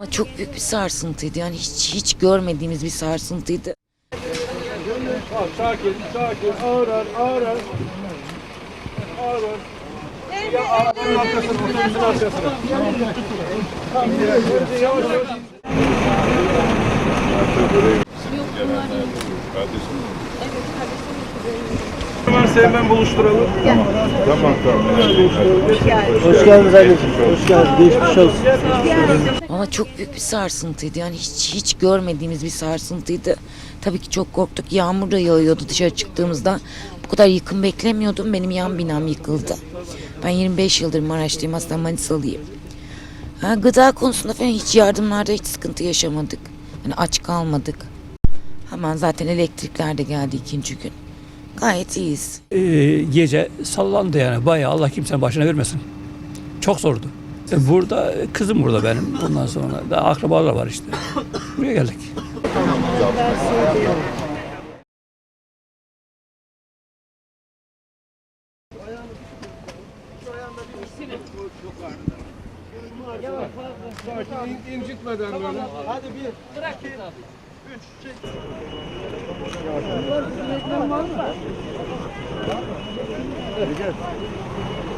Valla çok büyük bir sarsıntıydı. Yani hiç hiç görmediğimiz bir sarsıntıydı. Sakin, sakin. Ağır ağır, ağır ağır. Ağır ağır. Ya arabanın arkasına, otobüsün arkasına. Tamam, yavaş yavaş. Varsa hemen buluşturalım. Tamam tamam. Hoş geldiniz anneciğim. Hoş geldiniz. Geçmiş olsun. Valla çok büyük bir sarsıntıydı. Yani hiç hiç görmediğimiz bir sarsıntıydı. Tabii ki çok korktuk. Yağmur da yağıyordu dışarı çıktığımızda. Bu kadar yıkım beklemiyordum. Benim yan binam yıkıldı. Ben 25 yıldır Maraşlıyım. Aslında Manisalıyım. Ha, gıda konusunda falan hiç yardımlarda hiç sıkıntı yaşamadık. Yani aç kalmadık. Hemen zaten elektrikler de geldi ikinci gün. Gayet iyiyiz. Ee, gece sallandı yani bayağı Allah kimsenin başına vermesin. Çok zordu. E, Burada kızım burada benim. Bundan sonra da akrabalar var işte. Buraya geldik. Sakin, incitmeden böyle. Hadi bir. Üç, çek. Reklam var mı? Gel.